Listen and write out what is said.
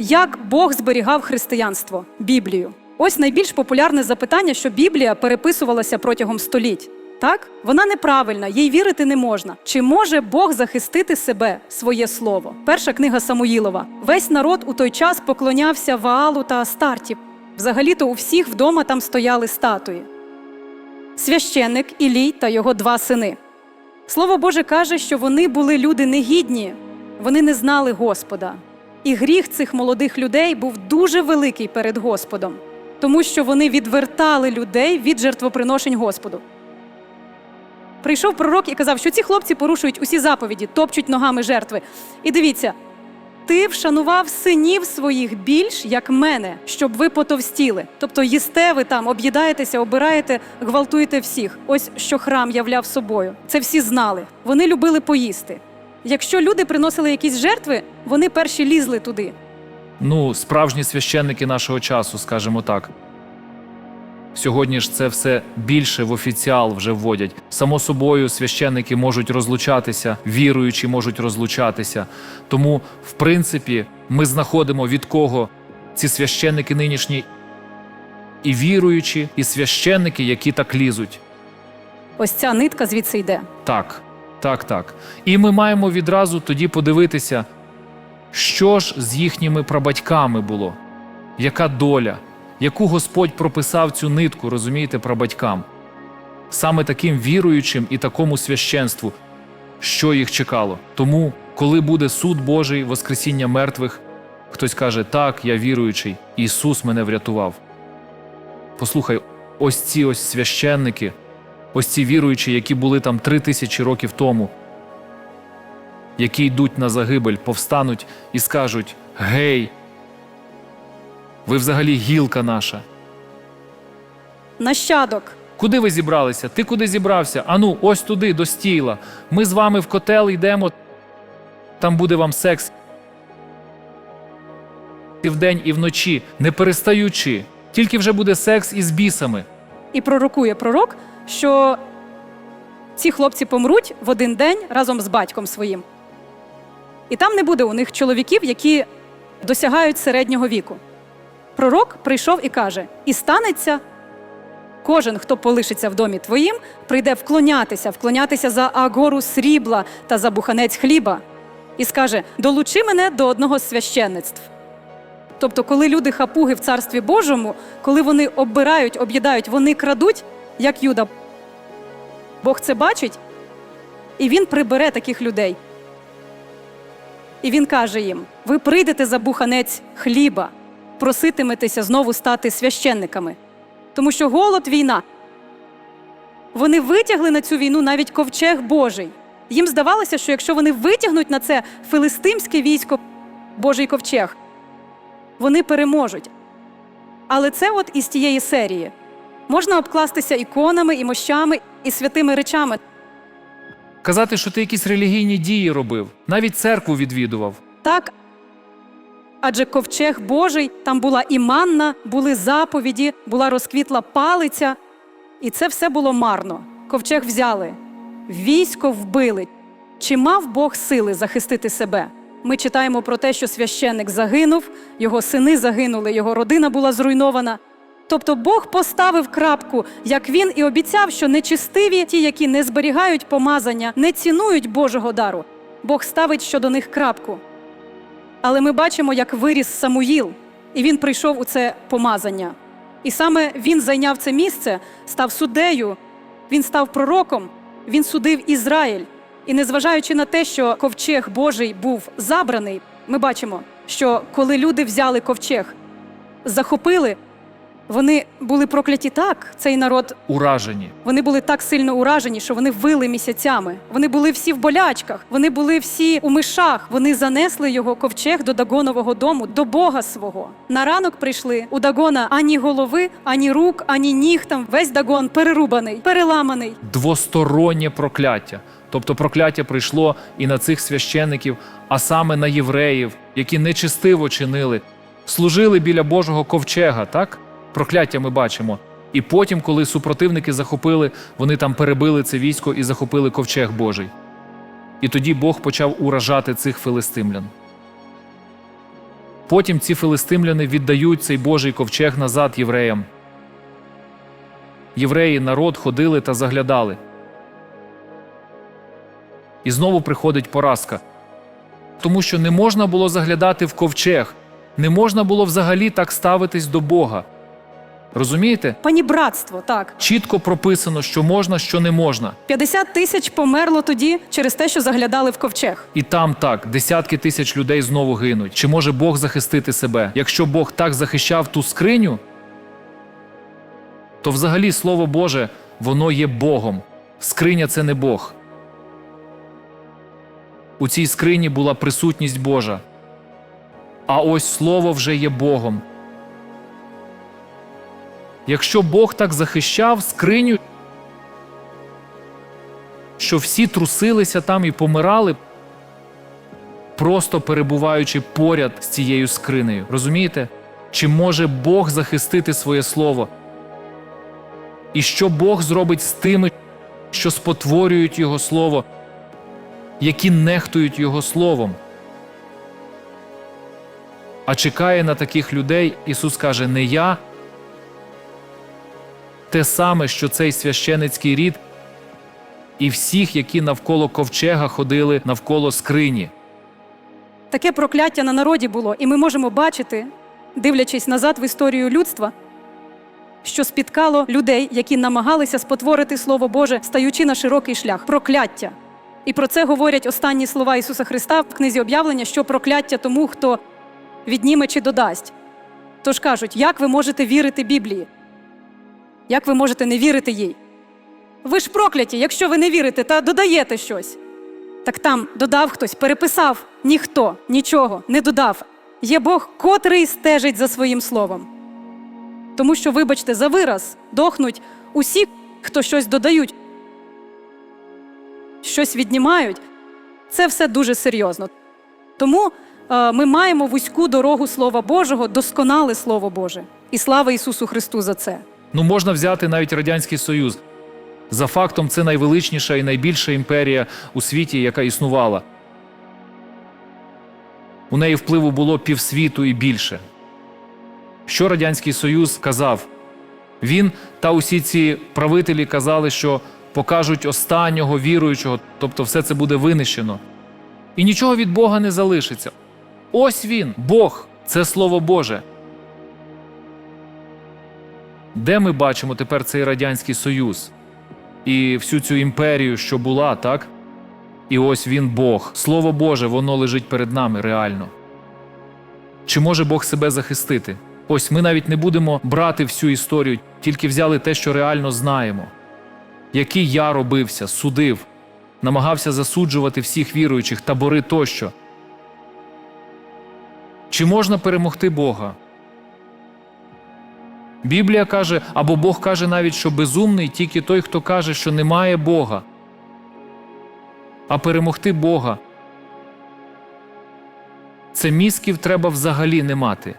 Як Бог зберігав християнство, Біблію? Ось найбільш популярне запитання, що Біблія переписувалася протягом століть. Так, вона неправильна, їй вірити не можна. Чи може Бог захистити себе, своє слово? Перша книга Самуїлова. Весь народ у той час поклонявся Ваалу та Астарті. Взагалі-то у всіх вдома там стояли статуї. Священник Ілій та його два сини. Слово Боже каже, що вони були люди негідні, вони не знали Господа. І гріх цих молодих людей був дуже великий перед Господом, тому що вони відвертали людей від жертвоприношень Господу. Прийшов пророк і казав, що ці хлопці порушують усі заповіді, топчуть ногами жертви. І дивіться, ти вшанував синів своїх більш, як мене, щоб ви потовстіли. Тобто їсте ви там, об'їдаєтеся, обираєте, гвалтуєте всіх. Ось що храм являв собою. Це всі знали. Вони любили поїсти. Якщо люди приносили якісь жертви, вони перші лізли туди. Ну, справжні священники нашого часу, скажімо так. Сьогодні ж це все більше в офіціал вже вводять. Само собою, священники можуть розлучатися, віруючі можуть розлучатися. Тому, в принципі, ми знаходимо від кого ці священники нинішні і віруючі, і священники, які так лізуть. Ось ця нитка звідси йде. Так, так, так. І ми маємо відразу тоді подивитися, що ж з їхніми прабатьками було, яка доля, яку Господь прописав цю нитку, розумієте, прабатькам, саме таким віруючим і такому священству, що їх чекало. Тому, коли буде суд Божий, Воскресіння мертвих, хтось каже: Так, я віруючий, Ісус мене врятував. Послухай, ось ці ось священники, ось ці віруючі, які були там три тисячі років тому, які йдуть на загибель, повстануть і скажуть: Гей, ви взагалі гілка наша. Нащадок. Куди ви зібралися? Ти куди зібрався? Ану, ось туди, до стіла. Ми з вами в котел йдемо. Там буде вам секс. І вдень, і вночі, не перестаючи. Тільки вже буде секс із бісами. І пророкує пророк, що ці хлопці помруть в один день разом з батьком своїм. І там не буде у них чоловіків, які досягають середнього віку. Пророк прийшов і каже: І станеться кожен, хто полишиться в домі твоїм, прийде вклонятися, вклонятися за агору срібла та за буханець хліба, і скаже: Долучи мене до одного з священництв. Тобто, коли люди хапуги в царстві Божому, коли вони оббирають, об'їдають, вони крадуть, як Юда. Бог це бачить, і він прибере таких людей. І він каже їм: ви прийдете за буханець хліба, проситиметеся знову стати священниками. Тому що голод, війна. Вони витягли на цю війну навіть ковчег Божий. Їм здавалося, що якщо вони витягнуть на це филистимське військо Божий ковчег, вони переможуть. Але це от із тієї серії. Можна обкластися іконами, і мощами, і святими речами. Казати, що ти якісь релігійні дії робив, навіть церкву відвідував. Так. Адже ковчег Божий, там була і манна, були заповіді, була розквітла палиця. І це все було марно. Ковчег взяли, військо вбили. Чи мав Бог сили захистити себе? Ми читаємо про те, що священник загинув, його сини загинули, його родина була зруйнована. Тобто Бог поставив крапку, як він і обіцяв, що нечистиві, ті, які не зберігають помазання, не цінують Божого дару. Бог ставить щодо них крапку. Але ми бачимо, як виріс Самуїл, і він прийшов у це помазання. І саме він зайняв це місце, став суддею, він став пророком, він судив Ізраїль. І незважаючи на те, що ковчег Божий був забраний, ми бачимо, що коли люди взяли ковчег, захопили, вони були прокляті так, цей народ Уражені. вони були так сильно уражені, що вони вили місяцями. Вони були всі в болячках, вони були всі у мишах. Вони занесли його ковчег до Дагонового дому, до Бога свого. На ранок прийшли у Дагона ані голови, ані рук, ані ніг. Там весь Дагон перерубаний, переламаний. двостороннє прокляття. Тобто прокляття прийшло і на цих священників, а саме на євреїв, які нечистиво чинили, служили біля Божого ковчега, так? Прокляття ми бачимо. І потім, коли супротивники захопили, вони там перебили це військо і захопили ковчег Божий. І тоді Бог почав уражати цих филистимлян. Потім ці филистимляни віддають цей Божий ковчег назад євреям. Євреї, народ ходили та заглядали. І знову приходить поразка. Тому що не можна було заглядати в ковчег, не можна було взагалі так ставитись до Бога. Розумієте? Панібратство, так. Чітко прописано, що можна, що не можна. 50 тисяч померло тоді через те, що заглядали в ковчег. І там так, десятки тисяч людей знову гинуть. Чи може Бог захистити себе? Якщо Бог так захищав ту скриню, то взагалі Слово Боже, воно є Богом. Скриня це не Бог. У цій скрині була присутність Божа. А ось Слово вже є Богом. Якщо Бог так захищав скриню, що всі трусилися там і помирали, просто перебуваючи поряд з цією скринею. Розумієте? Чи може Бог захистити своє слово? І що Бог зробить з тими, що спотворюють Його слово, які нехтують Його словом? А чекає на таких людей, Ісус каже: не я. Те саме, що цей священицький рід і всіх, які навколо ковчега ходили навколо скрині. Таке прокляття на народі було, і ми можемо бачити, дивлячись назад в історію людства, що спіткало людей, які намагалися спотворити Слово Боже, стаючи на широкий шлях. Прокляття. І про це говорять останні слова Ісуса Христа в книзі об'явлення, що прокляття тому, хто відніме чи додасть. Тож кажуть, як ви можете вірити Біблії? Як ви можете не вірити їй? Ви ж прокляті, якщо ви не вірите та додаєте щось. Так там додав хтось, переписав ніхто, нічого не додав. Є Бог, котрий стежить за своїм словом. Тому що, вибачте, за вираз дохнуть усі, хто щось додають, щось віднімають. Це все дуже серйозно. Тому е, ми маємо вузьку дорогу Слова Божого, досконале Слово Боже. І слава Ісусу Христу за це. Ну, можна взяти навіть Радянський Союз. За фактом, це найвеличніша і найбільша імперія у світі, яка існувала. У неї впливу було півсвіту і більше. Що Радянський Союз казав? Він та усі ці правителі казали, що покажуть останнього віруючого, тобто все це буде винищено. І нічого від Бога не залишиться. Ось він, Бог, це Слово Боже. Де ми бачимо тепер цей Радянський Союз і всю цю імперію, що була, так? І ось він Бог. Слово Боже, воно лежить перед нами реально. Чи може Бог себе захистити? Ось ми навіть не будемо брати всю історію, тільки взяли те, що реально знаємо. Який я робився, судив, намагався засуджувати всіх віруючих, табори тощо. Чи можна перемогти Бога? Біблія каже, або Бог каже навіть, що безумний тільки той, хто каже, що немає Бога. А перемогти Бога. Це мізків треба взагалі не мати.